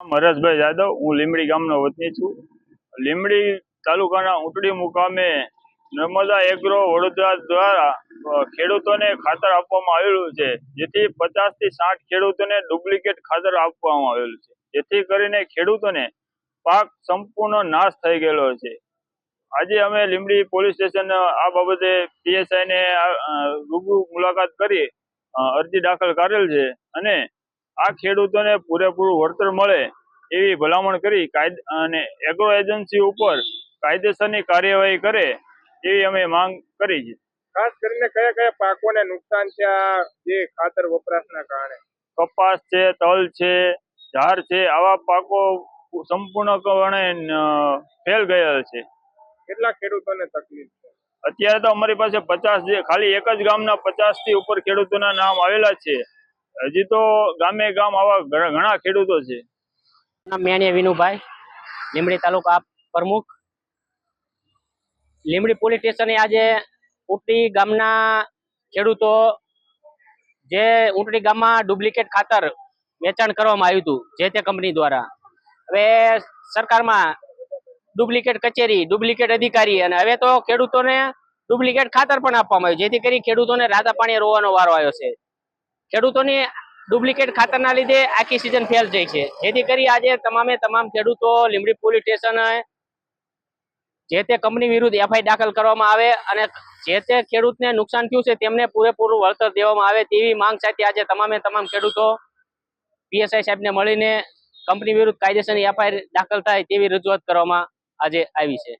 હરેશભાઈ જાદવ, હું લીમડી ગામનો વતની છું. લીમડી તાલુકાના ઊંટડી મુકામે નર્મદા એગ્રો વડોદરા દ્વારા ખેડૂતોને ખાતર આપવામાં આવેલું છે. જેથી પચાસથી સાઠ ખેડૂતોને ડુપ્લિકેટ ખાતર આપવામાં આવેલું છે. જેથી કરીને ખેડૂતોને પાક સંપૂર્ણ નાશ થઈ ગયેલો છે. આજે અમે લીમડી પોલીસ સ્ટેશન આ બાબતે પીએસઆઈ ને રૂબરૂ મુલાકાત કરી અરજી દાખલ કરેલ છે અને આ ખેડૂતોને પૂરેપૂરું વળતર મળે એવી ભલામણ કરી કાયદ અને એગ્રો એજન્સી ઉપર કાયદેસરની કાર્યવાહી કરે એવી અમે માંગ કરી છે. ખાસ કરીને કયા કયા પાકોને નુકસાન છે આ જે ખાતર વપરાશના કારણે? કપાસ છે તલ છે ઝાર છે આવા પાકો સંપૂર્ણપણે ફેલ ગયેલ છે. કેટલા ખેડૂતોને તકલીફ છે? અત્યારે તો અમારી પાસે પચાસ જે ખાલી એક જ ગામના પચાસથી ઉપર ખેડૂતોના નામ આવેલા છે. હજી તો ગામે ગામ આવા ઘણા ખેડૂતો છે. વિનુભાઈ લીમડી તાલુકા પ્રમુખ. લીમડી પોલીસ સ્ટેશને આજે ઉટડી ગામના ખેડૂતો જે ઉટડી ગામમાં ડુપ્લિકેટ ખાતર વેચાણ કરવામાં આવ્યું હતું, જે તે કંપની દ્વારા. હવે સરકારમાં ડુપ્લિકેટ કચેરી, ડુપ્લિકેટ અધિકારી અને હવે તો ખેડૂતોને ડુપ્લિકેટ ખાતર પણ આપવામાં આવ્યું, જેથી કરી ખેડૂતોને રાધા પાણી રોવાનો વારો આવ્યો છે. ખેડૂતોની ડુપ્લિકેટ ખાતરના લીધે આખી સિઝન ફેલ થઈ છે. જેથી કરી આજે તમામે તમામ ખેડૂતો લીમડી પોલીસ સ્ટેશન, જે તે કંપની વિરુદ્ધ એફઆઈ દાખલ કરવામાં આવે અને જે તે ખેડૂતને નુકસાન થયું છે તેમને પૂરેપૂરું વળતર દેવામાં આવે તેવી માંગ સાથે આજે તમામે તમામ ખેડૂતો પીએસઆઈ સાહેબને મળીને કંપની વિરુદ્ધ કાયદેસરની એફઆઈઆર દાખલ થાય તેવી રજૂઆત કરવામાં આજે આવી છે.